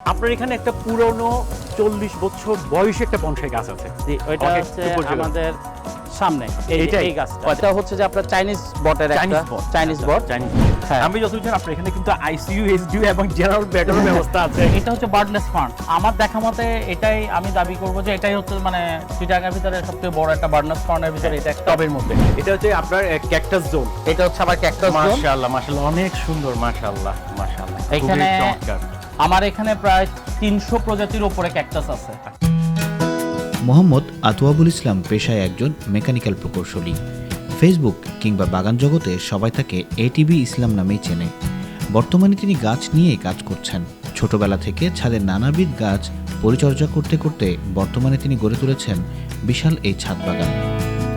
আপনার এখানে একটা পুরনো চল্লিশ বছর বয়সী একটা বনসাই গাছ আছে। জি ওইটা হচ্ছে। আমাদের সামনে এই গাছটা। এটা হচ্ছে যে আপনার চাইনিজ বটের একটা চাইনিজ বট চাইনিজ। আমি যতদূর জানি আপনার এখানে কিন্তু আইসিইউ এসডিইউ এবং জেনারেল বেডের ব্যবস্থা আছে। এটা হচ্ছে বার্ডলেস ফার্ম আমার দেখা মতে এটাই আমি দাবি করব যে এটাই হচ্ছে মানে ভিতরে সবথেকে বড় একটা বার্ডলেস ফার্মের ভিতরে এটা একটা টবের মধ্যে। এটা হচ্ছে আপনার ক্যাকটাস জোন এটা হচ্ছে আবার ক্যাকটাস জোন মাশাআল্লাহ মাশাআল্লাহ। অনেক সুন্দর মাশাআল্লাহ মাশাআল্লাহ। এখানে চমৎকার। আমার এখানে প্রায় তিনশো প্রজাতির ওপরে ক্যাকটাস আছে। মোহাম্মদ আতুয়াবুল ইসলাম পেশায় একজন মেকানিক্যাল প্রকৌশলী। ফেসবুক কিংবা বাগান জগতে সবাই তাকে এটিবি ইসলাম নামেই চেনে। বর্তমানে তিনি গাছ নিয়ে কাজ করছেন। ছোটবেলা থেকে ছাদের নানাবিধ গাছ পরিচর্যা করতে করতে বর্তমানে তিনি গড়ে তুলেছেন বিশাল এই ছাদ বাগান,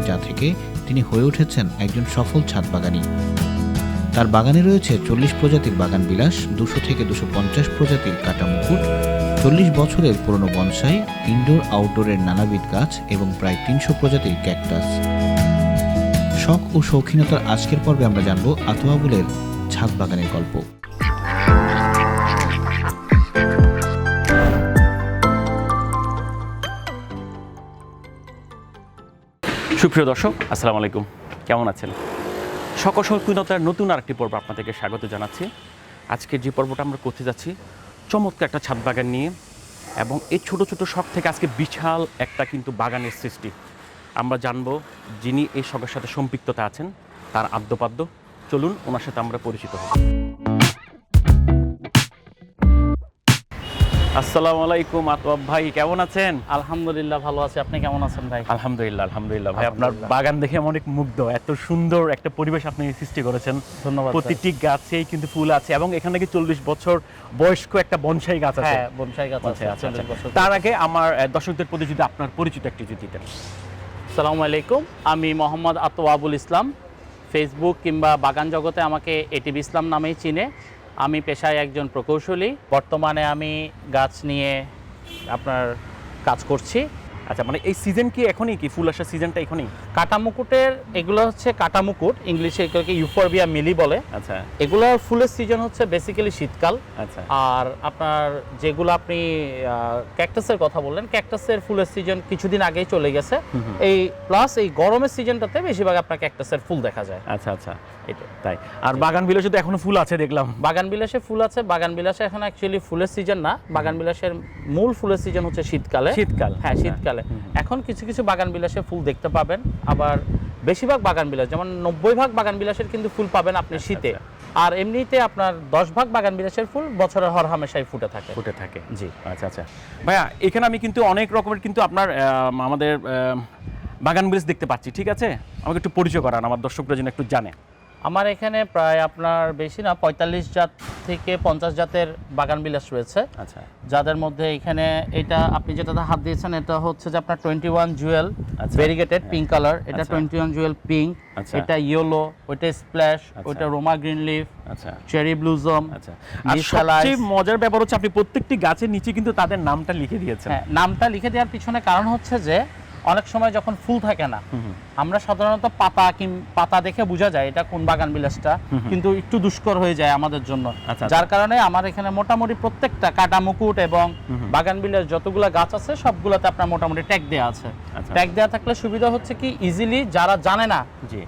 যা থেকে তিনি হয়ে উঠেছেন একজন সফল ছাদ বাগানী। তার বাগানে রয়েছে চল্লিশ প্রজাতির বাগান বিলাস, দুশো থেকে দুশো পঞ্চাশ প্রজাতির কাটা মুকুট চল্লিশ বছরের পুরনো বনসাই, ইনডোর, আউটডোরের নানাবিধ গাছ এবং প্রায় তিনশো প্রজাতির ক্যাকটাস। শখ ও শৌখিনতার আজকের পর্বে আমরা জানব আতোয়াবুলের ছাদ বাগানের গল্প। সুপ্রিয় দর্শক, আসসালামু আলাইকুম। কেমন আছেন? সকল সংকীর্ণতার নতুন আরেকটি পর্ব আপনাদেরকে স্বাগত জানাচ্ছি। আজকের যে পর্বটা আমরা করতে যাচ্ছি, চমৎকার একটা ছাদ বাগান নিয়ে এবং এই ছোট ছোট শখ থেকে আজকে বিশাল একটা কিন্তু বাগানের সৃষ্টি। আমরা জানব যিনি এই শখের সাথে সম্পৃক্ততা আছেন, তার আদ্যপাদ্য। চলুন, ওনার সাথে আমরা পরিচিত হব। আসসালামু আলাইকুম আতওয়াব ভাই কেমন আছেন? আলহামদুলিল্লাহ ভালো আছে। আপনি কেমন আছেন ভাই? আলহামদুলিল্লাহ আলহামদুলিল্লাহ ভাই আপনার বাগান দেখে আমি অনেক মুগ্ধ। এত সুন্দর একটা পরিবেশ আপনি সৃষ্টি করেছেন। ধন্যবাদ প্রতিটি গাছেই কিন্তু ফুল আছে এবং এখানে নাকি চল্লিশ বছর বয়স্ক একটা বনসাই গাছ আছে। হ্যাঁ বনসাই গাছ আছে 40 বছর। তার আগে আমার দর্শকদের প্রতি যদি আপনার পরিচিত একটি যদি দিতেন আসসালামু আলাইকুম আমি মোহাম্মদ আতোয়াবুল ইসলাম। ফেসবুক কিংবা বাগান জগতে আমাকে এটিভি ইসলাম নামেই চিনে। আমি পেশায় একজন প্রকৌশলী। বর্তমানে আমি গাছ নিয়ে আপনার কাজ করছি। আচ্ছা মানে এই সিজন কি এখনই কি? ফুল আসার সিজনটা এখনই? কাটা মুকুটের এগুলো হচ্ছে কাটা মুকুট ইংলিশে এগুলোকে ইউফোরবিয়া মিলি বলে। আচ্ছা। এগুলোর ফুলের সিজন হচ্ছে বেসিক্যালি শীতকাল। আচ্ছা। আর আপনার যেগুলো আপনি ক্যাকটাসের কথা বললেন ক্যাকটাসের ফুলের সিজন কিছুদিন আগেই চলে গেছে। এই প্লাস এই গরমের সিজনটাতে বেশিরভাগ আপনার ক্যাকটাসের ফুল দেখা যায়। আচ্ছা আচ্ছা। এটা তাই। আর বাগান বিলাসে তো এখনও ফুল আছে দেখলাম। বাগান বিলাসে ফুল আছে বাগান বিলাসে এখন অ্যাকচুয়ালি ফুলের সিজন না। বাগান বিলাসের মূল ফুলের সিজন হচ্ছে শীতকালে। শীতকাল। হ্যাঁ। শীতকালে। এখন কিছু কিছু বাগান বিলাসে ফুল দেখতে পাবেন। আবার বেশিরভাগ বাগান বিলাস যেমন নব্বই ভাগ বাগান বিলাসের কিন্তু ফুল পাবেন আপনি আচ্ছা, শীতে। আর এমনিতে আপনার দশ ভাগ বাগান বিলাসের ফুল বছরের হর হামেশাই ফুটে থাকে। ফুটে থাকে। জি। আচ্ছা আচ্ছা। ভাইয়া এখানে আমি কিন্তু অনেক রকমের কিন্তু আপনার আমাদের বাগান ব্রিজ দেখতে পাচ্ছি ঠিক আছে? আমাকে একটু পরিচয় করান আমার দর্শকরা যেন একটু জানে। আমার এখানে প্রায় আপনার বেশি না পঁয়তাল্লিশ জাত থেকে পঞ্চাশ জাতের বাগান বিলাস রয়েছে আচ্ছা যাদের মধ্যে এখানে এটা আপনি যেটাতে হাত দিয়েছেন এটা হচ্ছে যে আপনার টোয়েন্টি ওয়ান জুয়েল আচ্ছা। ভেরিগেটেড পিঙ্ক কালার এটা আচ্ছা। টোয়েন্টি ওয়ান জুয়েল পিঙ্ক আচ্ছা। এটা ইয়েলো ওইটা স্প্ল্যাশ আচ্ছা। ওইটা রোমা গ্রিন লিফ আচ্ছা চেরি ব্লুজম আচ্ছা সবচেয়ে মজার ব্যাপার হচ্ছে আপনি প্রত্যেকটি গাছের নিচে কিন্তু তাদের নামটা লিখে দিয়েছেন হ্যাঁ নামটা লিখে দেওয়ার পিছনে কারণ হচ্ছে যে অনেক সময় যখন ফুল থাকে না আমরা সাধারণত পাতা পাতা দেখে বোঝা যায় এটা কোন বাগান বিলাসটা কিন্তু একটু দুষ্কর হয়ে যায় আমাদের জন্য। আচ্ছা, যার কারণে আমার এখানে মোটামুটি প্রত্যেকটা কাটা মুকুট এবং বাগান বিলাস যতগুলো গাছ আছে সবগুলোতে আপনার মোটামুটি ট্যাগ দেওয়া আছে। আচ্ছা। ট্যাগ দেওয়া থাকলে সুবিধা হচ্ছে কি ইজিলি যারা জানে না।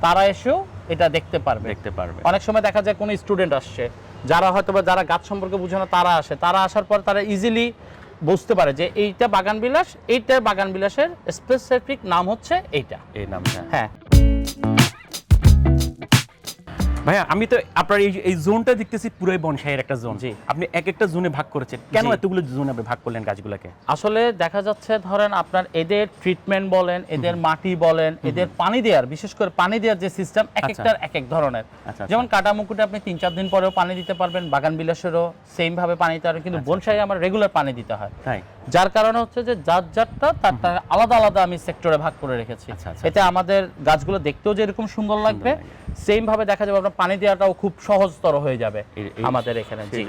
তারা এসেও এটা দেখতে পারবে। দেখতে পারবে। অনেক সময় দেখা যায় কোনো স্টুডেন্ট আসছে যারা হয়তো বা যারা গাছ সম্পর্কে বুঝে না তারা আসে। তারা আসার পর তারা ইজিলি বুঝতে পারে যে এইটা বাগান বিলাস এইটা বাগান বিলাসের স্পেসিফিক নাম হচ্ছে এইটা। এই নামটা। হ্যাঁ। ভাইয়া আমি তো আপনার এই এই জোনটা দেখতেছি পুরোই বনসাইয়ের একটা জোন জি। আপনি এক একটা জোনে ভাগ করেছেন। কেন এতগুলো জোনে আপনি ভাগ করলেন গাছগুলোকে? আসলে দেখা যাচ্ছে ধরেন আপনার এদের ট্রিটমেন্ট বলেন এদের মাটি বলেন এদের পানি দেওয়ার বিশেষ করে পানি দেওয়ার যে সিস্টেম এক আচ্ছা। একটার এক এক ধরনের। আচ্ছা। যেমন কাটা মুকুটে আপনি তিন চার দিন পরেও পানি দিতে পারবেন বাগান বিলাসেরও সেম ভাবে পানি দিতে পারবেন কিন্তু বনসাই আমার রেগুলার পানি দিতে হয়। যার কারণে হচ্ছে যে যার যারটা তার তার আলাদা আলাদা আমি সেক্টরে ভাগ করে রেখেছি। আচ্ছা, আচ্ছা, এতে আমাদের গাছগুলো দেখতেও যেরকম সুন্দর লাগবে সেম ভাবে দেখা যাবে আপনার পানি দেওয়াটাও খুব সহজতর হয়ে যাবে আমাদের এখানে। জি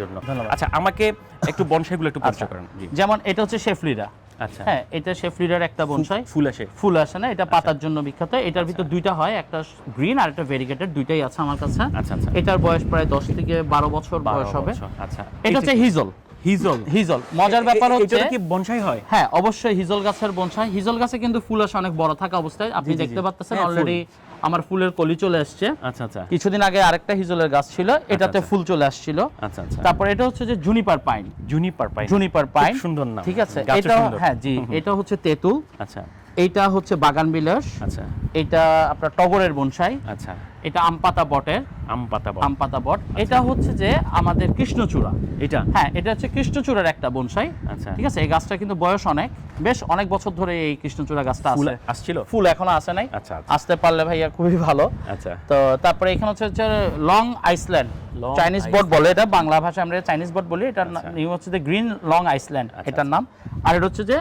আচ্ছা আমাকে একটু বনসাইগুলো একটু পরিচয় করেন যেমন এটা হচ্ছে শেফলিরা। আচ্ছা। হ্যাঁ এটা শেফলিডার একটা বনসাই। ফুল আসে। ফুল আসে না এটা পাতার জন্য বিখ্যাত। এটার ভিতর দুইটা হয় একটা গ্রিন আর একটা ভেরিগেটেড দুইটাই আছে আমার কাছে। আচ্ছা আচ্ছা। এটার বয়স প্রায় দশ থেকে বারো বছর বয়স হবে। আচ্ছা। এটা হচ্ছে হিজল। হিজল। হিজল। মজার ব্যাপার হচ্ছে কি বনসাই হয়? হ্যাঁ অবশ্যই হিজল গাছের বনসাই। হিজল গাছে কিন্তু ফুল আসে অনেক বড় থাকা অবস্থায়। আপনি দেখতে পাচ্ছেন হ্যাঁ, অলরেডি আমার ফুলের কলি চলে আসছে। আচ্ছা আচ্ছা। কিছুদিন আগে আরেকটা হিজলের গাছ ছিল এটাতে আচ্ছা। ফুল চলে আসছিল। আচ্ছা আচ্ছা। তারপর এটা হচ্ছে যে juniper pine juniper pine juniper pine সুন্দর নাম। ঠিক আছে? এটা হ্যাঁ জি এটা হচ্ছে তেঁতুল। আচ্ছা। এইটা হচ্ছে বাগান বিলাস। আচ্ছা। এটা আপনার টগরের বনসাই। আচ্ছা। এটা আমপাতা বটের। আম পাতা বল। আমপাতা বট। এটা হচ্ছে যে আমাদের কৃষ্ণচূড়া। এটা? হ্যাঁ এটা হচ্ছে কৃষ্ণচূড়ার একটা বনসাই। আচ্ছা। ঠিক আছে? এই গাছটা কিন্তু বয়স অনেক। বেশ অনেক বছর ধরে এই কৃষ্ণচূড়া গাছটা আছে। আসছিল? ফুল এখনও আসে নাই। আচ্ছা আচ্ছা। আসতে পারলে ভাইয়া খুবই ভালো। আচ্ছা। তো তারপরে এখানে হচ্ছে হচ্ছে লং আইসল্যান্ড। চাইনিজ বট বলে এটা বাংলা ভাষায় আমরা চাইনিজ বট বলি। এটার আচ্ছা। নিম হচ্ছে যে গ্রিন লং আইসল্যান্ড। আচ্ছা, এটার নাম। আর এটা হচ্ছে যে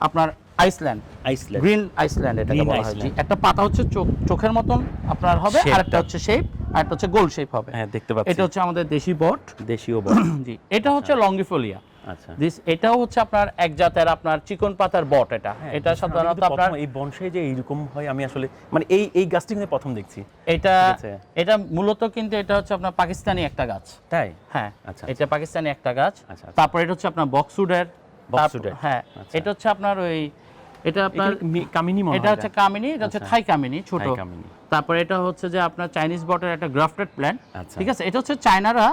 আপনার আইসল্যান্ড। আইসল্যান্ড। গ্রিন আইসল্যান্ড এটাকে বলা হয়। জি। একটা পাতা হচ্ছে চোখের মতন আপনার হবে আর একটা হচ্ছে শেপ আর একটা হচ্ছে গোল শেপ হবে। হ্যাঁ দেখতে পাচ্ছি। এটা হচ্ছে আমাদের দেশি বট। দেশীয় বল জি এটা হচ্ছে লঙ্গিফোলিয়া আচ্ছা। দিস এটাও হচ্ছে আপনার এক জাতের আপনার চিকন পাতার বট এটা। হ্যাঁ, এটা সাধারণত আপনার এই বনসাই যে এইরকম হয় আমি আসলে মানে এই এই গাছটি কিন্তু প্রথম দেখছি। এটা এটা মূলত কিন্তু এটা হচ্ছে আপনার পাকিস্তানি একটা গাছ। তাই? হ্যাঁ আচ্ছা, এটা পাকিস্তানি একটা গাছ। আচ্ছা, আচ্ছা। তারপর এটা হচ্ছে আপনার বক্সউডের। বক্সউডের। হ্যাঁ আচ্ছা। এটা হচ্ছে আপনার ওই এটা আপনার কামিনী মনে এটা হচ্ছে কামিনী এটা হচ্ছে। থাই কামিনী ছোট। তারপর এটা হচ্ছে যে আপনার চাইনিজ বটের একটা গ্রাফটেড প্ল্যান্ট। আচ্ছা। ঠিক আছে? এটা হচ্ছে চায়নারা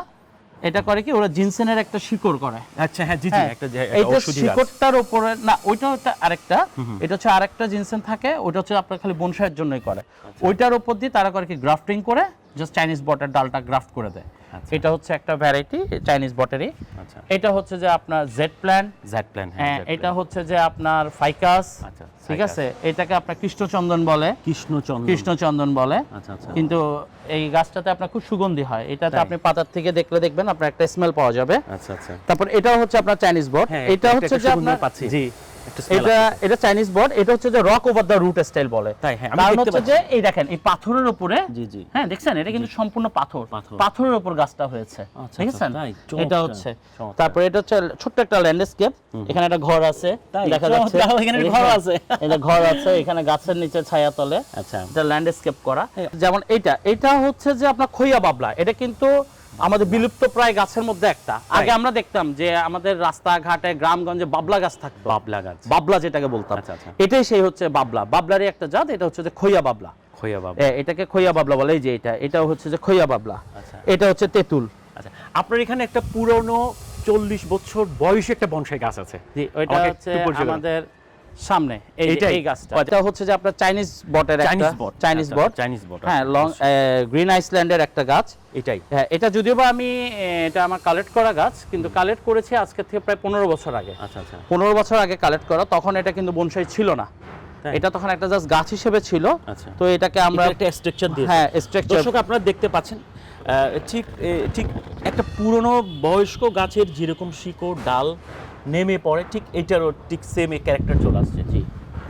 এটা করে কি ওরা জিনসেনের একটা শিকড় করে। আচ্ছা হ্যাঁ জি জি হ্যাঁ, একটা শিকড়টার উপরে না ওইটা হচ্ছে আরেকটা। এটা হচ্ছে আরেকটা জিনসেন থাকে ওইটা হচ্ছে আপনার খালি বনসাইয়ের জন্যই করে। আচ্ছা। ওইটার উপর দিয়ে তারা করে কি গ্রাফটিং করে জাস্ট চাইনিজ বটের ডালটা গ্রাফট করে দেয়। আচ্ছা। এটা হচ্ছে একটা ভ্যারাইটি চাইনিজ বটেরই আচ্ছা। এটা হচ্ছে যে আপনার জেড প্ল্যান জ্যাট প্ল্যান হ্যাঁ এটা হচ্ছে যে আপনার ফাইকাস আচ্ছা, ঠিক আছে? এটাকে আপনার কৃষ্ণচন্দন বলে। কৃষ্ণচন্দ্র কৃষ্ণচন্দন বলে। আচ্ছা কিন্তু এই গাছটাতে আপনার খুব সুগন্ধি হয়। এটাতে আপনি পাতার থেকে দেখলে দেখবেন আপনার একটা স্মেল পাওয়া যাবে। আচ্ছা আচ্ছা। তারপর এটাও হচ্ছে আপনার চাইনিজ বট হ্যাঁ এটা হচ্ছে যে আপনার জি। এটা এটা চাইনিজ বট এটা হচ্ছে যে rock over the root style বলে। তাই, হ্যাঁ, আমি কারণ হচ্ছে যে এই দেখেন এই পাথরের উপরে জি জি। হ্যাঁ দেখছেন? এটা কিন্তু সম্পূর্ণ পাথর। পাথর। পাথরের উপর গাছটা হয়েছে। আচ্ছা, দেখছেন? এটা হচ্ছে। তারপরে এটা হচ্ছে ছোট্ট একটা ল্যান্ডস্কেপ এখানে একটা ঘর আছে। দেখা যাচ্ছে এখানে ঘর আছে। এটা ঘর আছে এখানে গাছের নিচে ছায়া তলে। আচ্ছা। এটা ল্যান্ডস্কেপ করা। যেমন এটা এটা হচ্ছে যে আপনার খইয়া বাবলা। এটা কিন্তু আমাদের বিলুপ্ত প্রায় গাছের মধ্যে একটা। আগে আমরা দেখতাম যে আমাদের রাস্তাঘাটে গ্রামগঞ্জে বাবলা গাছ থাকতো। বাবলা গাছ। বাবলা যেটাকে বলতাম। আচ্ছা, আচ্ছা। এটাই সেই হচ্ছে বাবলা। বাবলারই একটা জাত এটা হচ্ছে যে খইয়া বাবলা। খইয়া বাবলা। এটাকে খইয়া বাবলা বলে যে এটা এটাও হচ্ছে যে খইয়া বাবলা। আচ্ছা। এটা হচ্ছে তেঁতুল। আচ্ছা আপনার এখানে একটা পুরনো চল্লিশ বছর বয়সী একটা বনসাই গাছ আছে। জি ওইটা হচ্ছে। আমাদের সামনে এই গাছটা। এটা হচ্ছে যে আপনার চাইনিজ বটের একটা চাইনিজ বট চাইনিজ বট হ্যাঁ লং গ্রিন আইসল্যান্ডের একটা গাছ। এটাই। হ্যাঁ এটা যদিও বা আমি এটা আমার কালেক্ট করা গাছ কিন্তু কালেক্ট করেছি আজকে থেকে প্রায় পনেরো বছর আগে। আচ্ছা আচ্ছা। পনেরো বছর আগে কালেক্ট করা তখন এটা কিন্তু বনসাই ছিল না। এটা তখন একটা জাস্ট গাছ হিসেবে ছিল। আচ্ছা। তো এটাকে আমরা একটা স্ট্রাকচার দিয়ে হ্যাঁ স্ট্রাকচার দর্শক আপনারা দেখতে পাচ্ছেন ঠিক ঠিক একটা পুরনো বয়স্ক গাছের যেরকম শিকড় ডাল নেমে পড়ে ঠিক এটারও ঠিক সেম এই ক্যারেক্টার চলে আসছে জি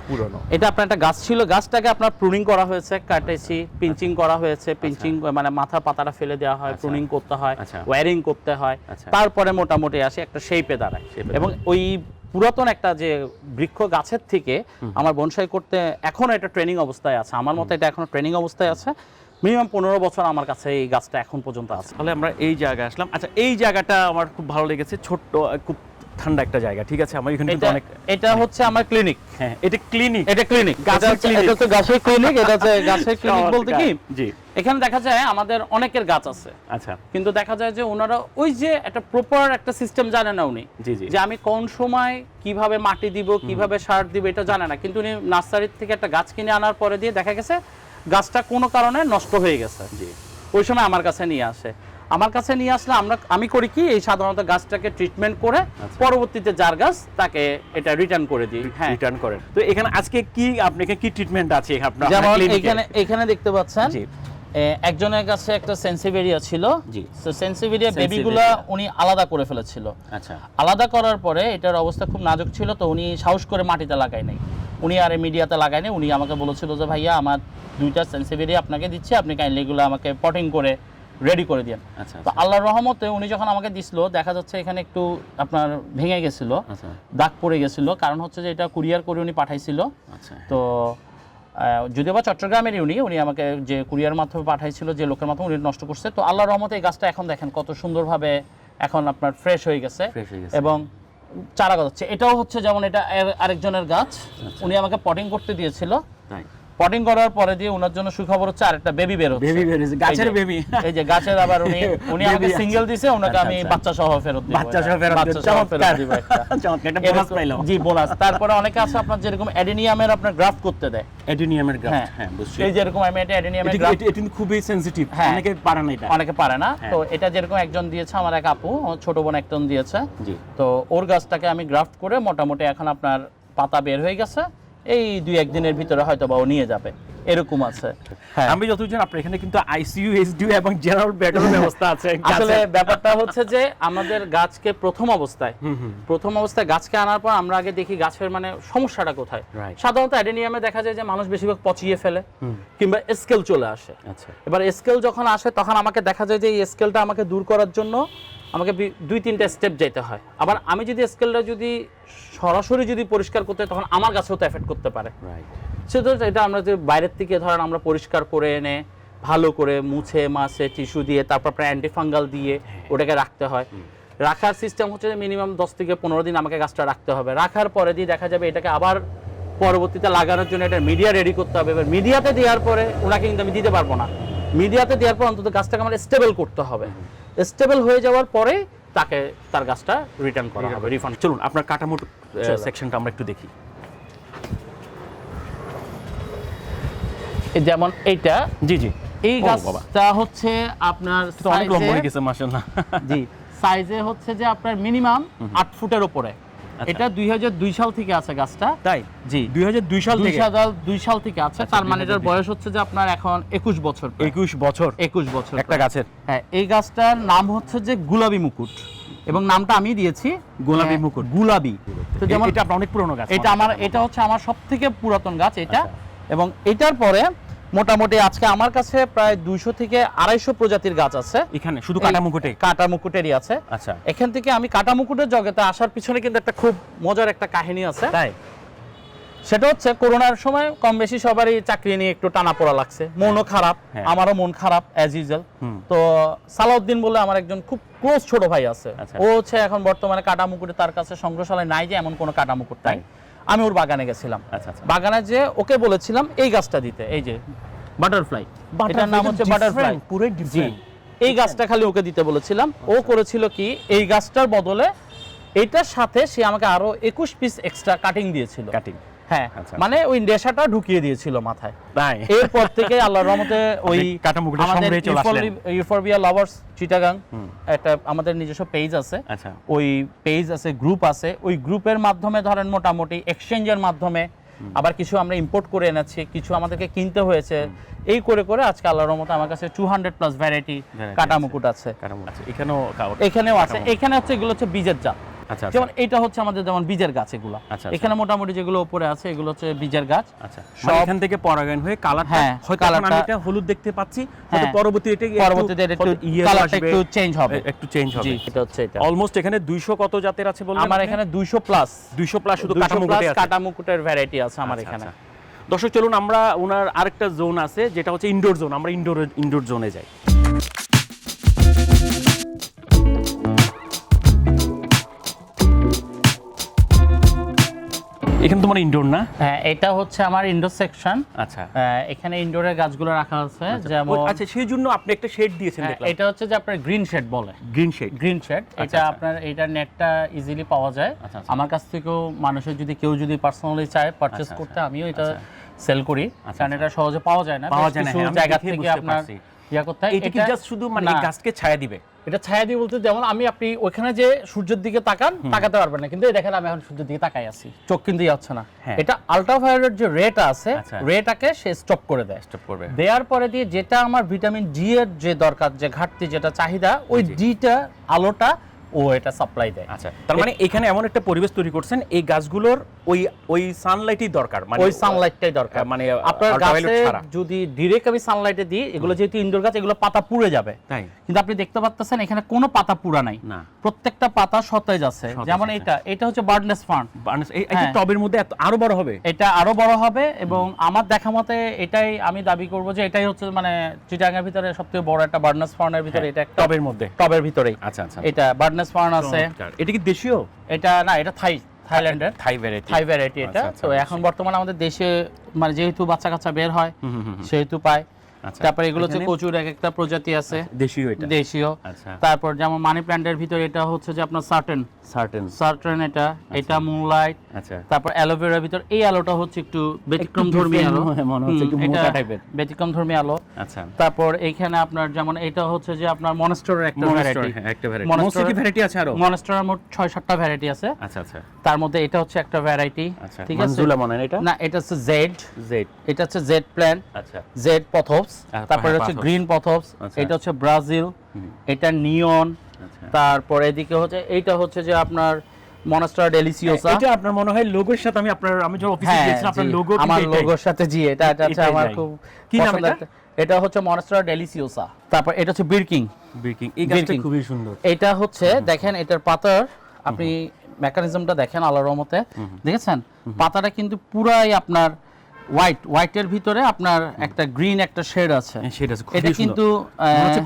পুরনো। এটা আপনার একটা গাছ ছিল গাছটাকে আপনার প্রুনিং করা হয়েছে কাটেছি পিঞ্চিং করা হয়েছে পিঞ্চিং মানে মাথার পাতাটা ফেলে দেওয়া হয় আচ্ছা। প্রুনিং করতে হয় আচ্ছা। ওয়্যারিং করতে হয় আচ্ছা। তারপরে মোটামুটি আসে একটা শেপে দাঁড়ায়। এবং ওই পুরাতন একটা যে বৃক্ষ গাছের থেকে আমার বনসাই করতে এখনও এটা ট্রেনিং অবস্থায় আছে আমার মতে এটা এখনও ট্রেনিং অবস্থায় আছে মিনিমাম পনেরো বছর আমার কাছে এই গাছটা এখন পর্যন্ত আছে। তাহলে আমরা এই জায়গায় আসলাম। আচ্ছা এই জায়গাটা আমার খুব ভালো লেগেছে ছোট্ট খুব ঠান্ডা একটা জায়গা ঠিক আছে? আমার এখানে কিন্তু অনেক এটা হচ্ছে আমার ক্লিনিক হ্যাঁ এটা ক্লিনিক এটা ক্লিনিক গাছের clinic। এটা গাছের ক্লিনিক এটা হচ্ছে গাছের ক্লিনিক বলতে কি? জি। এখানে দেখা যায় আমাদের অনেকের গাছ আছে। আচ্ছা। কিন্তু দেখা যায় যে ওনারা ওই যে একটা প্রপার একটা সিস্টেম জানে না উনি। জি জি। যে আমি কোন সময় কীভাবে মাটি দিব কীভাবে সার দিব এটা জানে না। কিন্তু উনি নার্সারির থেকে একটা গাছ কিনে আনার পরে দিয়ে দেখা গেছে গাছটা কোনো কারণে নষ্ট হয়ে গেছে। জি। ওই সময় আমার কাছে নিয়ে আসে। আমার কাছে নিয়ে আসলে আমরা আমি করি কি এই সাধারণত গাছটাকে ট্রিটমেন্ট করে আচ্ছা। পরবর্তীতে যার গাছ তাকে এটা রিটার্ন করে দিই। হ্যাঁ। রিটার্ন করেন। তো এখানে আজকে কি আপনি এখানে কি ট্রিটমেন্ট আছে আপনার যেমন এখানে এখানে দেখতে পাচ্ছেন জি। একজনের কাছে একটা সেন্সিভেরিয়া ছিল। জি। তো সেন্সিভেরিয়া বেবিগুলা উনি আলাদা করে ফেলেছিল। আচ্ছা। আলাদা করার পরে এটার অবস্থা খুব নাজুক ছিল তো উনি সাহস করে মাটিতে লাগায় নাই। উনি আর মিডিয়াতে লাগায় নাই উনি আমাকে বলেছিল যে ভাইয়া আমার দুইটা সেন্সিভেরিয়া আপনাকে দিচ্ছি আপনি কাইন্ডলি এগুলো আমাকে পটিং করে রেডি করে দিন আচ্ছা তো আল্লাহর রহমতে উনি যখন আমাকে দিছিল দেখা যাচ্ছে এখানে একটু আপনার ভেঙে গেছিল আচ্ছা। দাগ পড়ে গেছিল। কারণ হচ্ছে যে এটা কুরিয়ার করে উনি পাঠাইছিল। আচ্ছা। তো যদিও বা চট্টগ্রামেরই উনি উনি আমাকে যে কুরিয়ার মাধ্যমে পাঠাইছিল যে লোকের মাধ্যমে উনি নষ্ট করছে। তো আল্লাহর রহমতে এই গাছটা এখন দেখেন কত সুন্দরভাবে এখন আপনার ফ্রেশ হয়ে গেছে। এবং চারা গাছ হচ্ছে এটাও হচ্ছে যেমন এটা আরেকজনের গাছ। আচ্ছা। উনি আমাকে পটিং করতে দিয়েছিল। পটিং করার পরে দিয়ে ওনার জন্য সুখবর হচ্ছে আরেকটা বেবি বের হচ্ছে। Baby বের হয়েছে, গাছের যে- baby। এই যে গাছের আবার উনি উনি আমাকে সিঙ্গেল দিছে ওনাকে আচ্ছা, আমি আচ্ছা। বাচ্চা সহ ফেরত দিব। বাচ্চা সহ ফেরত বাচ্চা দিবেন। সহ ফেরত দিব একটা। চমৎকার, একটা bonus এরকম- জি বোনাস তারপরে অনেকে আছে আপনার যেরকম অ্যাডেনিয়ামের আপনার গ্রাফট করতে দেয়। অ্যাডিনিয়ামের গ্রাফট হ্যাঁ। হ্যাঁ বুঝছি। এই যেরকম আমি এটা অ্যাডেনিয়ামের এটি- গ্রাফট এটি- এটি খুবই সেনসিটিভ হ্যাঁ। অনেকে পারে না এটা। অনেকে পারে না। হ্যাঁ। তো এটা যেরকম একজন দিয়েছে আমার এক আপু ছোট বোন একজন দিয়েছে। জি। তো ওর গাছটাকে আমি গ্রাফট করে মোটামুটি এখন আপনার পাতা বের হয়ে গেছে। এই দুই একদিনের ভিতরে হয়তো বা ও নিয়ে যাবে। এরকম আছে। হ্যাঁ। আমি যতদূর জানি আপনার এখানে কিন্তু আইসিইউ এসডিইউ এবং জেনারেল বেডের ব্যবস্থা আছে আসলে ব্যাপারটা হচ্ছে যে আমাদের গাছকে প্রথম অবস্থায় প্রথম অবস্থায় গাছকে আনার পর আমরা আগে দেখি গাছের মানে সমস্যাটা কোথায়। সাধারণত অ্যাডেনিয়ামে দেখা যায় যে মানুষ বেশিরভাগ পচিয়ে ফেলে কিংবা স্কেল চলে আসে। আচ্ছা। এবার স্কেল যখন আসে তখন আমাকে দেখা যায় যে এই স্কেলটা আমাকে দূর করার জন্য আমাকে দুই তিনটা স্টেপ যেতে হয়। আবার আমি যদি স্কেলটা যদি সরাসরি যদি পরিষ্কার করতে তখন আমার গাছেও তো এফেক্ট করতে পারে। রাইট সেটা এটা আমরা যে বাইরের থেকে ধরেন আমরা পরিষ্কার করে এনে ভালো করে মুছে মাছে টিস্যু দিয়ে তারপর আপনার অ্যান্টিফাঙ্গাল দিয়ে ওটাকে রাখতে হয়। রাখার সিস্টেম হচ্ছে যে মিনিমাম দশ থেকে পনেরো দিন আমাকে গাছটা রাখতে হবে। রাখার পরে দিয়ে দেখা যাবে এটাকে আবার পরবর্তীতে লাগানোর জন্য এটা মিডিয়া রেডি করতে হবে। এবার মিডিয়াতে দেওয়ার পরে ওনাকে কিন্তু আমি দিতে পারব না। মিডিয়াতে দেওয়ার পর অন্তত গাছটাকে আমার স্টেবল করতে হবে। স্টেবল হয়ে যাওয়ার পরে তাকে তার গাছটা রিটার্ন করা হবে। রিফান্ড চলুন আপনার কাঠামোট চলো। সেকশনটা আমরা একটু দেখি। যেমন এইটা জি জি। এই গাছটা হচ্ছে আপনার অনেক লম্বা হয়ে গেছে মাশাআল্লাহ। জি সাইজে হচ্ছে যে আপনার মিনিমাম আট ফুটের উপরে আচ্ছা। এটা দুই সাল থেকে আছে গাছটা। তাই? জি। 2002 সাল থেকে? সাল দুই সাল থেকে আছে। আচ্ছা, তার মানে এটার বয়স হচ্ছে যে আপনার এখন একুশ বছর 21 বছর? একুশ বছর একটা গাছের? হ্যাঁ এই গাছটার নাম হচ্ছে যে গুলাবি মুকুট। এবং নামটা আমি দিয়েছি গোলাপি হ্যাঁ, মুকুট। গুলাবি। তো যেমন এটা আপনার অনেক পুরনো গাছ এটা আমার এটা হচ্ছে আমার সব থেকে পুরাতন গাছ। এটা এবং এটার পরে মোটামুটি আজকে আমার কাছে প্রায় দুইশো থেকে আড়াইশো প্রজাতির গাছ আছে। এখানে? শুধু কাটা মুকুটে? কাটা মুকুটেরই আছে। আচ্ছা। এখান থেকে আমি কাটা মুকুটের জগতে আসার পিছনে কিন্তু একটা খুব মজার একটা কাহিনী আছে। তাই? সেটা হচ্ছে করোনার সময় কম বেশি সবারই চাকরি নিয়ে একটু টানা পড়া লাগছে। মনও খারাপ হ্যাঁ। আমারও মন খারাপ অ্যাজ ইউজুয়াল তো সালাউদ্দিন বলে আমার একজন খুব ক্লোজ ছোট ভাই আছে। আচ্ছা। ও হচ্ছে এখন বর্তমানে কাটা মুকুটে তার কাছে সংগ্রহশালায় নাই যে এমন কোনো কাটা মুকুট নাই। আমি ওর বাগানে গেছিলাম। আচ্ছা আচ্ছা। বাগানে যে ওকে বলেছিলাম এই গাছটা দিতে। এই যে বাটারফ্লাই এটার নাম হচ্ছে বাটারফ্লাই পুরো ডিফারেন্ট এই গাছটা খালি ওকে দিতে বলেছিলাম। ও করেছিল কি এই গাছটার বদলে এটার সাথে সে আমাকে আরও একুশ পিস এক্সট্রা কাটিং দিয়েছিল। কাটিং হ্যাঁ আচ্ছা। মানে ওই নেশাটা ঢুকিয়ে দিয়েছিল মাথায়। তাই? এরপর থেকে আল্লাহর রহমতে ওই সংগ্রহে চলে আসলেন। ইউফোরবিয়া লাভার্স চিটাগাং একটা আমাদের নিজস্ব পেজ আছে। আচ্ছা। ওই পেজ আছে গ্রুপ আছে। ওই গ্রুপের মাধ্যমে ধরেন মোটামুটি এক্সচেঞ্জের মাধ্যমে আবার কিছু আমরা ইম্পোর্ট করে এনেছি কিছু আমাদেরকে কিনতে হয়েছে। এই করে করে আজকে আল্লাহর রহমতে আমার কাছে টু হান্ড্রেড প্লাস ভ্যারাইটি কাটা মুকুট আছে। আছে। এখানেও এখানেও আছে। এখানে হচ্ছে এগুলো হচ্ছে বীজের জাত। আচ্ছা আচ্ছা যেমন এটা হচ্ছে আমাদের যেমন বীজের গাছ এগুলো। আচ্ছা। এখানে মোটামুটি যেগুলো উপরে আছে এগুলো হচ্ছে বীজের গাছ। আচ্ছা মানে এখান থেকে পরাগায়ন হয়ে কালারটা হ্যাঁ, আমি কালারটা- এটা হলুদ দেখতে পাচ্ছি হয়তো হ্যাঁ। পরবর্তীতে এটা পরবর্তীতে এটা একটু কালারটা একটু চেঞ্জ হবে। একটু চেঞ্জ হবে। এটা হচ্ছে এটা। অলমোস্ট এখানে 200 কত জাতের আছে বললেন আমার এখানে 200 প্লাস 200 প্লাস শুধু কাটা মুকুটে আছে। কাটা মুকুটের ভ্যারাইটি আছে আমার আচ্ছা, এখানে। আচ্ছা। দর্শক চলুন আমরা ওনার আরেকটা জোন আছে যেটা হচ্ছে ইনডোর জোন আমরা ইনডোর ইনডোর জোনে যাই। এখানে তোমার ইনডোর না? হ্যাঁ এটা হচ্ছে আমার ইনডোর সেকশন আচ্ছা। এখানে ইনডোরের গাছগুলো রাখা আছে যেমন আচ্ছা সেই জন্য আপনি একটা শেড দিয়েছেন হ্যাঁ, দেখলাম। এটা হচ্ছে যে আপনার গ্রিন শেড বলে। গ্রিন শেড গ্রিন শেড এটা আচ্ছা। আপনার এটা নেটটা ইজিলি পাওয়া যায়। আচ্ছা, আচ্ছা। আমার কাছ থেকেও মানুষের যদি কেউ যদি পার্সোনালি চায় পারচেজ আচ্ছা, করতে আচ্ছা। আমিও এটা আচ্ছা। সেল করি। আচ্ছা, কারণ এটা সহজে পাওয়া যায় না। পাওয়া যায় না, হ্যাঁ, জায়গা থেকে আপনার। ইয়া করতে হয় এটা কি জাস্ট শুধু মানে গাছকে ছায়া দিবে? এটা ছায়া দিয়ে বলতে যেমন আমি আপনি ওখানে যে সূর্যের দিকে তাকান তাকাতে পারবেন না। কিন্তু দেখেন আমি এখন সূর্যের দিকে তাকাই আছি। চোখ কিন্তু যাচ্ছে না। হ্যাঁ। এটা আলট্রাভায়োলেট যে রেটা আছে আচ্ছা। রেটাকে সে স্টপ করে দেয়। স্টপ করবে। দেওয়ার পরে দিয়ে যেটা আমার ভিটামিন ডি এর যে দরকার যে ঘাটতি যেটা চাহিদা ওই ডিটা আলোটা ও এটা সাপ্লাই দেয়। আচ্ছা তার মানে এখানে এমন একটা পরিবেশ তৈরি করছেন এই গাছগুলোর ওই ওই সানলাইটই দরকার মানে ওই সানলাইটটাই দরকার। মানে আপনার গাছে যদি ডিরেক্ট আমি সানলাইটে দিই এগুলো যেহেতু ইনডোর গাছ এগুলো পাতা পুড়ে যাবে। তাই। কিন্তু আপনি দেখতে পাচ্ছেন এখানে কোনো পাতা পুরা নাই। না। প্রত্যেকটা পাতা সতেজ আছে। যেমন এটা এটা হচ্ছে বার্ডনেস ফার্ন বার্নেস এই হ্যাঁ। টবের মধ্যে এত আরও বড় হবে? এটা আরও বড় হবে এবং আমার দেখা মতে এটাই আমি দাবি করব যে এটাই হচ্ছে মানে চিটাগাঙ্গের ভিতরে সবথেকে বড় একটা বার্ডনেস ফার্নের ভিতরে এটা একটা টবের মধ্যে। টবের ভিতরেই। আচ্ছা আচ্ছা। এটা বার্ডনেস ফার্ন আছে। এটা কি দেশীয়? এটা না এটা থাই থাইল্যান্ডের। থাই ভ্যারাইটি থাই ভ্যারাইটি এটা। আচ্ছা, আচ্ছা, তো এখন বর্তমানে আমাদের দেশে মানে যেহেতু বাচ্চা কাচ্চা বের হয় সেহেতু পায়। আচ্ছা তারপর এগুলো হচ্ছে কচুর এক একটা প্রজাতি আছে। দেশীয় এটা। দেশীয়। আচ্ছা। তারপর যেমন মানি প্ল্যান্টের ভিতরে এটা হচ্ছে যে আপনার সার্টেন সার্টেন সার্টেন এটা এটা মুনলাইট আচ্ছা। তারপর অ্যালোভেরার ভিতর এই আলোটা হচ্ছে একটু ব্যতিক্রম ধর্মী আলো মনে হচ্ছে, একটু মোটা type-এর। ব্যতিক্রম ধর্মী আলো আচ্ছা। তারপর এইখানে আপনার যেমন এটা হচ্ছে যে আপনার মনস্টারের একটা ভ্যারাইটি একটা ভ্যারাইটি মনস্টার কি ভ্যারাইটি আছে আরও? মনস্টারের মোট ছয় সাতটা ভ্যারাইটি আছে। আচ্ছা আচ্ছা। তার মধ্যে এটা হচ্ছে একটা ভ্যারাইটি আচ্ছা। ঠিক আছে? মনজুলা মনে এটা? না এটা হচ্ছে জেড জেড এটা হচ্ছে জেড প্ল্যান আচ্ছা। জেড পথপস। হ্যাঁ, তারপরে হ্যাঁ, হচ্ছে গ্রিন পথপস আচ্ছা। এটা হচ্ছে ব্রাজিল এটা নিয়ন আচ্ছা। তারপর এদিকে হচ্ছে এইটা হচ্ছে যে আপনার মনস্টার ডেলিসিওসা এটা আপনার মনে হয় লোগোর সাথে আমি আপনার আমি যখন অফিসে হ্যাঁ গিয়েছিলাম আপনার লোগো আমার লোগোর সাথে জি এটা এটা হচ্ছে আমার খুব কি নাম এটা? এটা হচ্ছে মনস্টার ডেলিসিওসা তারপর এটা হচ্ছে বিরকিং বিকিং এই গাছটা খুবই সুন্দর। এটা হচ্ছে দেখেন এটার পাতার আপনি মেকানিজমটা দেখেন আল্লাহর রহমতে। দেখেছেন? পাতাটা কিন্তু পুরাই আপনার হোয়াইট হোয়াইটের ভিতরে আপনার একটা গ্রিন একটা শেড আছে। হ্যাঁ, আছে, এটা কিন্তু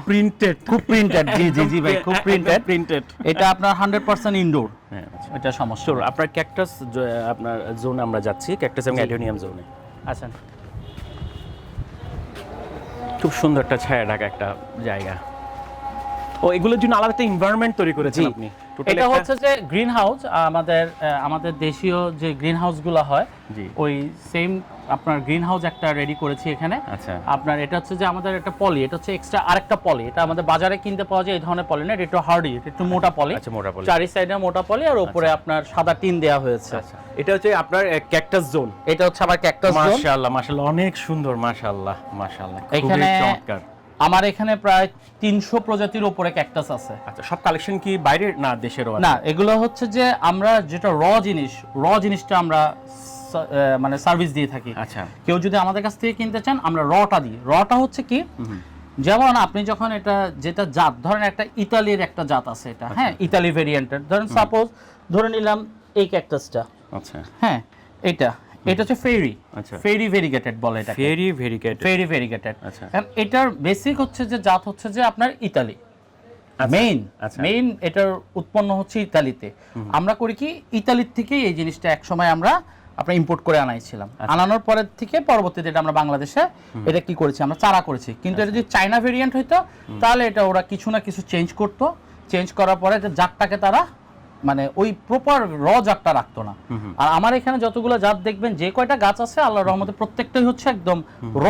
প্রিন্টেড খুব প্রিন্টেড জি জি জি ভাই খুব প্রিন্টেড প্রিন্টেড এটা আপনার হান্ড্রেড পার্সেন্ট ইনডোর হ্যাঁ আচ্ছা। এটা সমস্যা। আপনার ক্যাকটাস আপনার জোনে আমরা যাচ্ছি ক্যাকটাস এবং জি। অ্যাডোনিয়াম জোনে আচ্ছা। খুব সুন্দর একটা ছায়া ঢাকা একটা জায়গা। ও এগুলোর জন্য আলাদা একটা এনভায়রনমেন্ট তৈরি করেছেন আপনি। এটা হচ্ছে যে গ্রিন হাউস আমাদের আমাদের দেশীয় যে গ্রিন হাউসগুলো হয় ওই সেম আপনার গ্রিন হাউস একটা রেডি করেছি এখানে। আচ্ছা। আপনার এটা হচ্ছে যে আমাদের একটা পলি এটা হচ্ছে এক্সট্রা আরেকটা পলি এটা আমাদের বাজারে কিনতে পাওয়া যায় এই ধরনের পলি না এটা একটু হার্ডি এটা একটু মোটা পলি আচ্ছা মোটা পলি চারি সাইডে মোটা পলি আর উপরে আপনার সাদা টিন দেওয়া হয়েছে। আচ্ছা। এটা হচ্ছে আপনার ক্যাকটাস জোন এটা হচ্ছে আবার ক্যাকটাস মাশাআল্লাহ মাশাআল্লাহ অনেক সুন্দর মাশাআল্লাহ মাশাআল্লাহ। এখানে চমৎকার। আমার এখানে প্রায় তিনশো প্রজাতির উপরে ক্যাকটাস আছে। আচ্ছা সব কালেকশন কি বাইরের না দেশেরও না এগুলো হচ্ছে যে আমরা যেটা র জিনিস র জিনিসটা আমরা মানে সার্ভিস দিয়ে থাকি। আচ্ছা। কেউ যদি আমাদের কাছ থেকে কিনতে চান আমরা রটা দিই। রটা হচ্ছে কি? যেমন আপনি যখন এটা যেটা জাত ধরেন একটা ইতালির একটা জাত আছে এটা হ্যাঁ? ইতালি ভেরিয়েন্টের ধরেন সাপোজ ধরে নিলাম এই ক্যাকটাসটা আচ্ছা। হ্যাঁ এটা। এটা হচ্ছে ফেরি আচ্ছা। ফেরি ভেরিগেটেড বলে এটা fairy variegated fairy variegated আচ্ছা। এটার বেসিক হচ্ছে যে জাত হচ্ছে যে আপনার ইতালি। মেইন আচ্ছা। মেইন এটার উৎপন্ন হচ্ছে ইতালিতে। আমরা করি কি ইতালির থেকে এই জিনিসটা এক সময় আমরা আপনার ইম্পোর্ট করে আনাইছিলাম। আচ্ছা। আনানোর পরের থেকে পরবর্তীতে এটা আমরা বাংলাদেশে এটা কি করেছি আমরা চারা করেছি। কিন্তু এটা যদি আচ্ছা। চাইনা ভেরিয়েন্ট হইতো তাহলে এটা ওরা কিছু না কিছু চেঞ্জ করতো। চেঞ্জ করার পরে এটা জাতটাকে তারা মানে ওই প্রপার র জাতটা রাখতো না। আর আমার এখানে যতগুলো জাত দেখবেন যে কয়টা গাছ আছে আল্লাহর রহমতে প্রত্যেকটাই হচ্ছে একদম র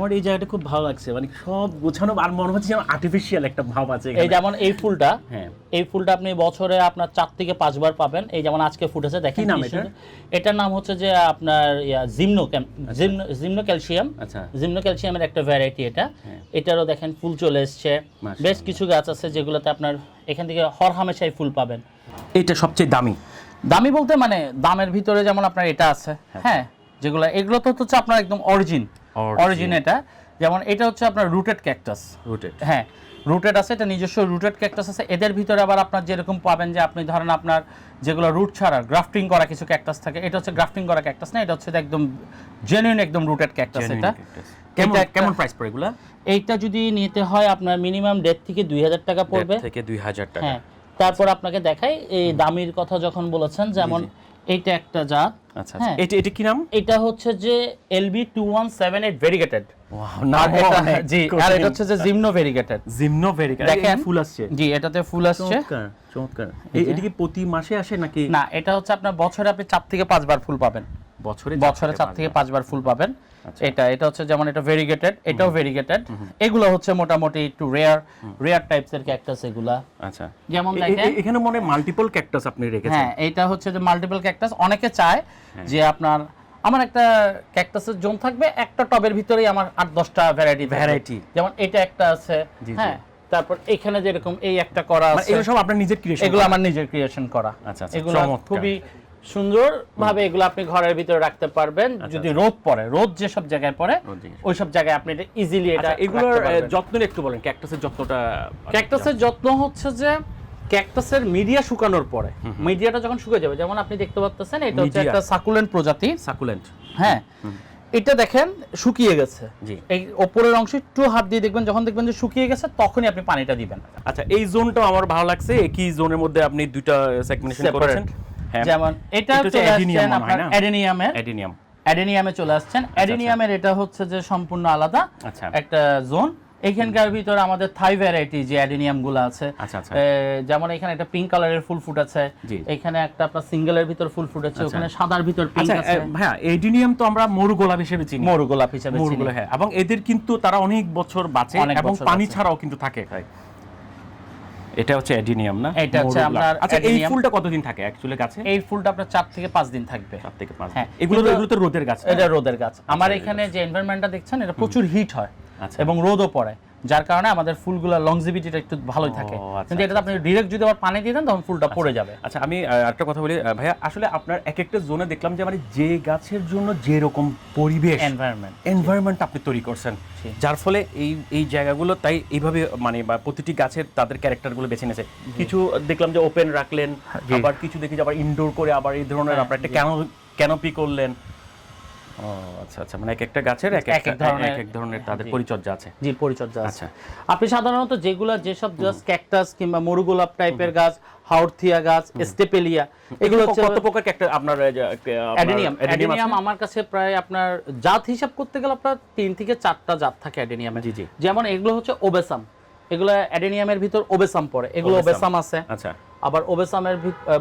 আমার এই জায়গাটা খুব ভালো লাগছে। মানে সব গোছানো আর মনে হচ্ছে যেন আর্টিফিশিয়াল একটা ভাব আছে এই যেমন এই ফুলটা হ্যাঁ। এই ফুলটা আপনি বছরে আপনার চার থেকে পাঁচবার পাবেন। এই যেমন আজকে ফুটেছে দেখেন নাম কি এটার? নাম হচ্ছে যে আপনার জিমনো জিমনো জিমনো ক্যালসিয়াম। আচ্ছা। জিমনো ক্যালসিয়ামের একটা ভ্যারাইটি এটা। হ্যাঁ। এটারও দেখেন ফুল চলে এসছে। বেশ কিছু গাছ আছে যেগুলোতে আপনার এখান থেকে হর হামেশাই ফুল পাবেন। এটা সবচেয়ে দামি। দামি বলতে মানে দামের ভিতরে যেমন আপনার এটা আছে। হ্যাঁ। যেগুলো এগুলো তো হচ্ছে আপনার একদম অরিজিন। অরিজিন এটা। যেমন এটা হচ্ছে আপনার রুটেড ক্যাকটাস রুটেড হ্যাঁ রুটেড আছে এটা নিজস্ব রুটেড ক্যাকটাস আছে। এদের ভিতরে আবার আপনার যেরকম পাবেন যে আপনি ধরেন আপনার যেগুলো রুট ছাড়া গ্রাফটিং করা কিছু ক্যাকটাস থাকে এটা হচ্ছে গ্রাফটিং করা ক্যাকটাস না এটা হচ্ছে একদম জেনুইন একদম রুটেড ক্যাকটাস এটা। কেমন এটা কেমন প্রাইস পড়ে এগুলা? এইটা যদি নিতে হয় আপনার মিনিমাম দেড় থেকে দুই হাজার টাকা পড়বে। থেকে দুই হাজার টাকা। হ্যাঁ তারপর আপনাকে দেখাই এই দামির কথা যখন বলেছেন যেমন এইটা একটা জাত। আচ্ছা হ্যাঁ। আচ্ছা। এটা এটা কি নাম? এটা হচ্ছে যে LB two one seven eight variegated নাম জি আর এটা হচ্ছে যে জিমনো ভেরিগেটেড জিমনো ভেরিগেটেড দেখেন। ফুল আসছে। জি এটাতে ফুল আসছে। চমৎকার চমৎকার। এটা কি প্রতি মাসে আসে নাকি? না এটা হচ্ছে আপনার বছরে আপনি চার থেকে পাঁচবার ফুল পাবেন। বছরে বছরে চার থেকে পাঁচবার। ফুল পাবেন। আচ্ছা। এটা এটা হচ্ছে যেমন এটা ভেরিগেটেড এটাও ভেরিগেটেড এগুলো হচ্ছে মোটামুটি একটু রেয়ার রেয়ার টাইপস এর ক্যাকটাস এগুলা। আচ্ছা। যেমন দেখেন এখানে মনে মাল্টিপল ক্যাকটাস আপনি রেখেছেন। হ্যাঁ এটা হচ্ছে যে মাল্টিপল ক্যাকটাস অনেকে চায় হ্যাঁ। যে আপনার আমার একটা ক্যাকটাসের জোন থাকবে একটা টবের ভিতরেই আমার আট দশটা ভ্যারাইটি ভ্যারাইটি যেমন এটা একটা আছে। হ্যাঁ। তারপর এখানে যেরকম এই একটা করা মানে আছে এগুলো সব আপনার নিজের ক্রিয়েশন এগুলো আমার নিজের ক্রিয়েশন করা। আচ্ছা, আচ্ছা, এগুলো খুবই সুন্দর ভাবে এগুলো আপনি ঘরের ভিতরে রাখতে পারবেন। যদি রোদ পড়ে রোদ যেসব জায়গায় পড়ে ওই সব জায়গায় আপনি এটা ইজিলি এটা আচ্ছা এগুলোর পারবেন। একটু বলেন ক্যাকটাসের যত্নটা ক্যাকটাসের যত্ন হচ্ছে যে ক্যাকটাসের মিডিয়া শুকানোর পরে। মিডিয়াটা যখন শুকিয়ে যাবে যেমন আপনি দেখতে পাচ্ছেন এটা হচ্ছে একটা সাকুলেন্ট প্রজাতি। সাকুলেন্ট হ্যাঁ এটা দেখেন শুকিয়ে গেছে। এই ওপরের অংশ একটু হাত দিয়ে দেখবেন যখন দেখবেন যে শুকিয়ে গেছে তখনই আপনি পানিটা দিবেন। আচ্ছা এই জোনটাও আমার ভালো লাগছে একই জোনের মধ্যে আপনি দুইটা সেগমেন্টেশন করেছেন। যেমন এটা চলে আসছেন আপনার? অ্যাডেনিয়ামের। অ্যাডিনিয়াম। অ্যাডেনিয়ামে চলে আসছেন। অ্যাডেনিয়ামের এটা হচ্ছে যে সম্পূর্ণ আলাদা আচ্ছা। একটা জোন। এখানকার ভিতরে আমাদের থাই ভ্যারাইটি যে অ্যাডেনিয়ামগুলো আছে আচ্ছা, আচ্ছা। যেমন এখানে একটা পিঙ্ক কালারের ফুল ফুট আছে। এখানে একটা আপনার সিঙ্গেলের ভিতর ফুল ফুট আছে ওখানে সাদার ভিতর পিঙ্ক আচ্ছা আছে। এ, ভাইয়া এডিনিয়াম তো আমরা মরু গোলাপ হিসেবে চিনি। মরু গোলাপ হিসেবে চিনি। মরুগুলো হ্যাঁ। এবং এদের কিন্তু তারা অনেক বছর বাঁচে এবং পানি। ছাড়াও কিন্তু থাকে। ভাই এটা হচ্ছে অ্যাডিনিয়াম না? এটা হচ্ছে আপনার আচ্ছা এই ফুলটা কতদিন থাকে অ্যাকচুয়ালি গাছে? এই ফুলটা আপনার চার থেকে পাঁচ দিন থাকবে। চার থেকে পাঁচ হ্যাঁ, এগুলো তো এগুলো তো রোদের গাছ এটা রোদের গাছ। আমার এখানে যে এনভায়রনমেন্টটা দেখছেন এটা প্রচুর হিট হয় আচ্ছা। এবং রোদও পড়ে। যার কারণে আমাদের ফুলগুলো লংজিভিটিটা একটু ভালোই থাকে। আচ্ছা, কিন্তু এটা আপনি ডিরেক্ট যদি আবার পানি দিয়ে দেন তখন ফুলটা পড়ে যাবে। আচ্ছা আমি একটা কথা বলি। ভাইয়া আসলে আপনার এক একটা জোনে দেখলাম যে মানে যে গাছের জন্য যে রকম পরিবেশ এনভায়রনমেন্ট এনভায়রনমেন্ট আপনি তৈরি করছেন। যার ফলে এই এই জায়গাগুলো তাই এইভাবে মানে বা প্রতিটি গাছের তাদের ক্যারেক্টারগুলো বেছে নিয়েছে। কিছু দেখলাম যে ওপেন রাখলেন। আবার কিছু দেখি যে আবার ইনডোর করে আবার এই ধরনের হ্যাঁ, আপনার একটা কেন ক্যানোপি করলেন। ও আচ্ছা আচ্ছা। মানে এক একটা গাছের এক এক ধরনের- এক এক ধরনের তাদের পরিচর্যা আছে। জি পরিচর্যা আছে। আচ্ছা। আপনি সাধারণত যেগুলা যেসব গাছ ক্যাকটাস কিংবা মরুগোলাপ টাইপের গাছ হাউরথিয়া গাছ স্টেপেলিয়া এগুলো হচ্ছে কত প্রকার একটা আপনার অ্যাডেনিয়াম। অ্যাডেনিয়াম আমার কাছে প্রায় আপনার জাত হিসাব করতে গেলে আপনার তিন থেকে চারটা জাত থাকে অ্যাডেনিয়ামে। জি, জি। যেমন এগুলো হচ্ছে ওবেসাম। এগুলো অ্যাডেনিয়ামের ভিতর ওবেসাম পড়ে। এগুলো। ওবেসাম আছে। আচ্ছা। আবার ওবেসামের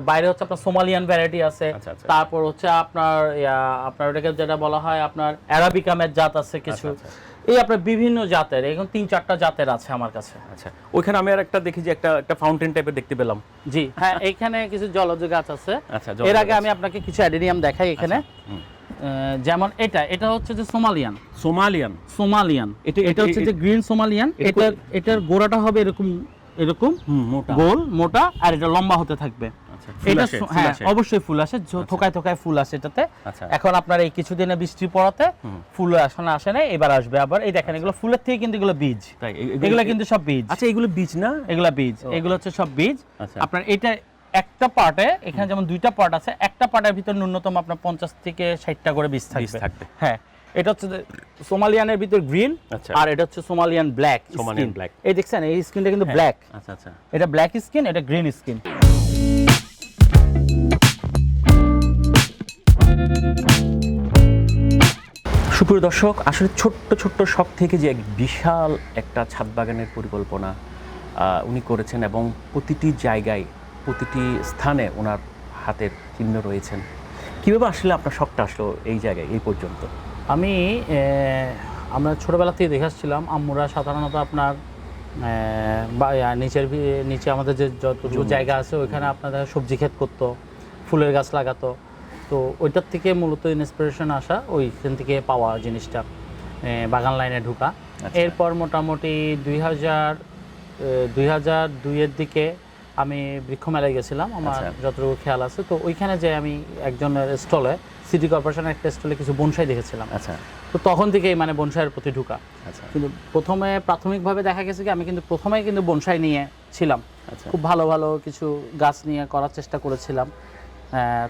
বাইরে হচ্ছে আপনার সোমালিয়ান ভ্যারাইটি আছে। আচ্ছা, আচ্ছা। তারপর হচ্ছে আপনার আপনার ওটাকে যেটা বলা হয় আপনার অ্যারাবিকামের জাত আছে কিছু। আচ্ছা, এই আপনার বিভিন্ন জাতের এখন তিন চারটা জাতের আছে আমার কাছে। আচ্ছা ওইখানে আমি আর একটা দেখি যে একটা একটা ফাউন্টেন টাইপের দেখতে পেলাম। জি। হ্যাঁ এইখানে কিছু জলজ গাছ আছে। আচ্ছা, এর আগে আমি আপনাকে কিছু অ্যাডেনিয়াম দেখাই এখানে। যেমন এটা এটা হচ্ছে যে সোমালিয়ান। সোমালিয়ান। সোমালিয়ান। এটা- এটা হচ্ছে যে গ্রিন সোমালিয়ান। এটা এটার এটার গোড়াটা হবে এরকম এরকম গোল মোটা আর এটা লম্বা হতে থাকবে। আচ্ছা এটা আসে, হ্যাঁ অবশ্যই ফুল আসে থোকায় থোকায় ফুল আসে এটাতে। আচ্ছা। এখন আপনার এই কিছুদিনে বৃষ্টি পড়াতে ফুল আসলে আসে না এবার আসবে আবার। এই দেখেন এগুলো ফুলের থেকে কিন্তু এগুলো বীজ। এগুলো- কিন্তু সব বীজ। আচ্ছা এগুলো বীজ না? এগুলা বীজ এগুলো হচ্ছে সব বীজ। আচ্ছা। আপনার এটা একটা পার্টে এখানে যেমন দুইটা পার্ট আছে একটা পার্টের ভিতর ন্যূনতম আপনার পঞ্চাশ থেকে ষাটটা করে বীজ থাকবে। হ্যাঁ এটা হচ্ছে সোমালিয়ানের ভিতর গ্রিন আচ্ছা। আর এটা হচ্ছে সোমালিয়ান ব্ল্যাক সোমালিয়ান ব্ল্যাক। এই দেখছেন এই স্কিনটা কিন্তু ব্ল্যাক। আচ্ছা আচ্ছা। এটা ব্ল্যাক স্কিন এটা গ্রিন স্কিন। সুপ্রিয় দর্শক আসলে ছোট্ট ছোট্ট শখ থেকে যে এক বিশাল একটা ছাদ বাগানের পরিকল্পনা উনি করেছেন এবং প্রতিটি জায়গায় প্রতিটি স্থানে ওনার হাতের চিহ্ন রয়েছেন। কীভাবে আসলে আপনার শখটা আসলো এই জায়গায় এই পর্যন্ত? আমি আমরা ছোটবেলা থেকে দেখে আসছিলাম আম্মুরা সাধারণত আপনার বা নিচের নিচে আমাদের যে যতটুকু জায়গা আছে ওইখানে আপনাদের সবজি ক্ষেত করতো ফুলের গাছ লাগাতো। তো ওইটার থেকে মূলত ইন্সপিরেশন আসা ওইখান থেকে পাওয়া জিনিসটা বাগান লাইনে ঢুকা। আচ্ছা। এরপর মোটামুটি দুই হাজার দুই হাজার দুইয়ের দিকে আমি বৃক্ষ মেলায় গেছিলাম আমার আচ্ছা। যতটুকু খেয়াল আছে। তো ওইখানে যে আমি একজনের স্টলে সিটি কর্পোরেশনের একটা স্টলে কিছু বনসাই দেখেছিলাম। আচ্ছা। তো তখন থেকেই মানে বনসাইয়ের প্রতি ঢুকা। আচ্ছা। কিন্তু প্রথমে প্রাথমিকভাবে দেখা গেছে কি আমি কিন্তু প্রথমেই কিন্তু বনসাই নিয়ে ছিলাম। আচ্ছা। খুব ভালো ভালো কিছু গাছ নিয়ে করার চেষ্টা করেছিলাম।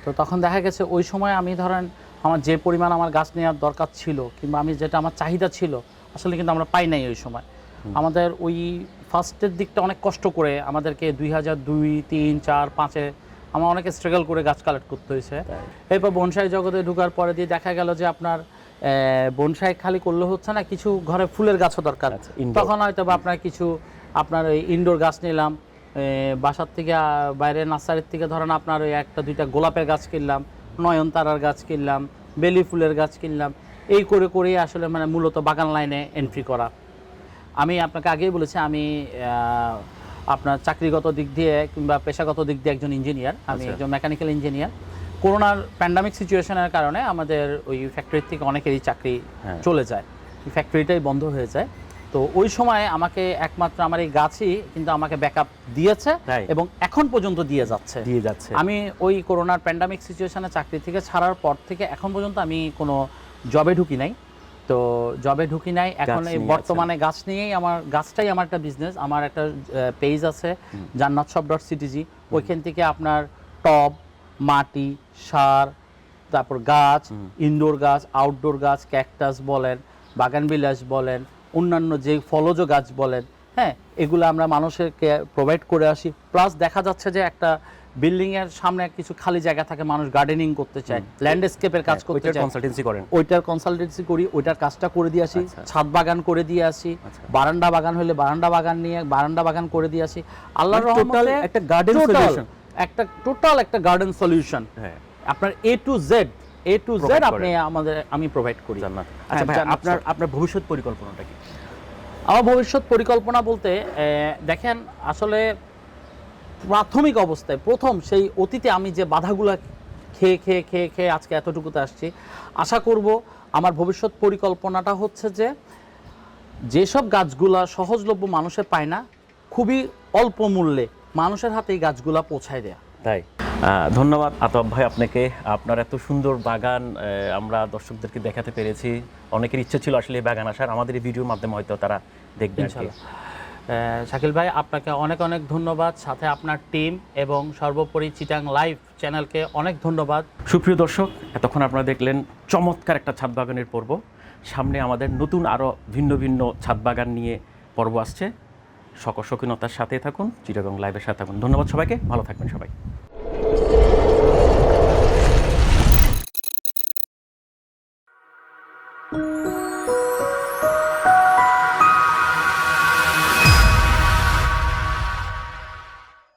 তো তখন দেখা গেছে ওই সময় আমি ধরেন আমার যে পরিমাণ আমার গাছ নেওয়ার দরকার ছিল কিংবা আমি যেটা আমার চাহিদা ছিল আসলে কিন্তু আমরা পাই নাই ওই সময়। আমাদের ওই ফার্স্টের দিকটা অনেক কষ্ট করে আমাদেরকে দুই হাজার দুই তিন চার পাঁচে আমার অনেক স্ট্রাগল করে গাছ কালেক্ট করতে হয়েছে। এরপর বনসাই জগতে ঢোকার পরে দিয়ে দেখা গেল যে আপনার বনসাই খালি করলে হচ্ছে না কিছু ঘরে ফুলের গাছও দরকার। আচ্ছা। তখন হয়তো বা আপনার কিছু আপনার ওই ইনডোর গাছ নিলাম বাসার থেকে বাইরে নার্সারির থেকে ধরেন আপনার ওই একটা দুইটা গোলাপের গাছ কিনলাম নয়নতারার গাছ কিনলাম বেলি ফুলের গাছ কিনলাম এই করে করেই আসলে মানে মূলত বাগান লাইনে এন্ট্রি করা। আমি আপনাকে আগেই বলেছি আমি আপনার চাকরিগত দিক দিয়ে কিংবা পেশাগত দিক দিয়ে একজন ইঞ্জিনিয়ার আমি আচ্ছা। একজন মেকানিক্যাল ইঞ্জিনিয়ার করোনার প্যান্ডামিক সিচুয়েশনের কারণে আমাদের ওই ফ্যাক্টরির থেকে অনেকেরই চাকরি হ্যাঁ। চলে যায়। ফ্যাক্টরিটাই বন্ধ হয়ে যায়। তো ওই সময় আমাকে একমাত্র আমার এই গাছই কিন্তু আমাকে ব্যাকআপ দিয়েছে এবং এখন পর্যন্ত দিয়ে যাচ্ছে। দিয়ে যাচ্ছে। আমি ওই করোনার প্যান্ডামিক সিচুয়েশনে চাকরি থেকে ছাড়ার পর থেকে এখন পর্যন্ত আমি কোনো জবে ঢুকি নাই। তো জবে ঢুকি নাই এখন এই বর্তমানে গাছ নিয়েই আমার গাছটাই আমার একটা বিজনেস আমার একটা পেজ আছে জান্নাত শপ ডট সিটিজি ওইখান থেকে আপনার টব মাটি সার তারপর গাছ ইনডোর গাছ আউটডোর গাছ ক্যাকটাস বলেন বাগান বিলাস বলেন অন্যান্য যে ফলজ গাছ বলেন হ্যাঁ এগুলো আমরা মানুষকে প্রোভাইড করে আসি। প্লাস দেখা যাচ্ছে যে একটা বিল্ডিং এর সামনে কিছু খালি জায়গা থাকে মানুষ গার্ডেনিং করতে চায় ল্যান্ডস্কেপের কাজ করতে চায়। কনসালটেন্সি করেন। ওইটার কনসালটেন্সি করি ওইটার কাজটা করে দিয়ে আসি আচ্ছা। ছাদ বাগান করে দিয়ে আসি আচ্ছা। বারান্দা বাগান হলে বারান্দা বাগান নিয়ে বারান্দা বাগান করে দিয়ে আসি। আল্লাহর মানে রহমতে একটা total solution। একটা টোটাল একটা গার্ডেন সলিউশন হ্যাঁ। আপনার A to Z A to Z আপনি আমাদের আমি প্রোভাইড করি। হ্যাঁ, আচ্ছা ভাই আপনার আপনার ভবিষ্যৎ পরিকল্পনাটা কি? আমার ভবিষ্যৎ পরিকল্পনা বলতে দেখেন আসলে প্রাথমিক অবস্থায় প্রথম সেই অতীতে আমি যে বাধাগুলো খেয়ে খেয়ে খেয়ে খেয়ে আজকে এতটুকুতে আসছি আশা করব আমার ভবিষ্যৎ পরিকল্পনাটা হচ্ছে যে যেসব গাছগুলা সহজলভ্য মানুষে পায় না খুবই অল্প মূল্যে মানুষের হাতে এই গাছগুলা পৌঁছায় দেয়া। তাই? ধন্যবাদ আতব ভাই আপনাকে। আপনার এত সুন্দর বাগান আমরা দর্শকদেরকে দেখাতে পেরেছি। অনেকের ইচ্ছে ছিল আসলে বাগান আসার। আমাদের এই ভিডিওর মাধ্যমে হয়তো তারা দেখবে ইনশাল্লাহ। শাকিল ভাই, আপনাকে অনেক অনেক ধন্যবাদ। সাথে আপনার টিম এবং সর্বোপরি চিটাং লাইভ চ্যানেলকে অনেক ধন্যবাদ। সুপ্রিয় দর্শক, এতক্ষণ আপনারা দেখলেন চমৎকার একটা ছাদ বাগানের পর্ব। সামনে আমাদের নতুন আরও ভিন্ন ভিন্ন ছাদ বাগান নিয়ে পর্ব আসছে। সকল সকিনতার সাথে থাকুন, চিটাগং লাইভের সাথে থাকুন। ধন্যবাদ সবাইকে, ভালো থাকবেন সবাই।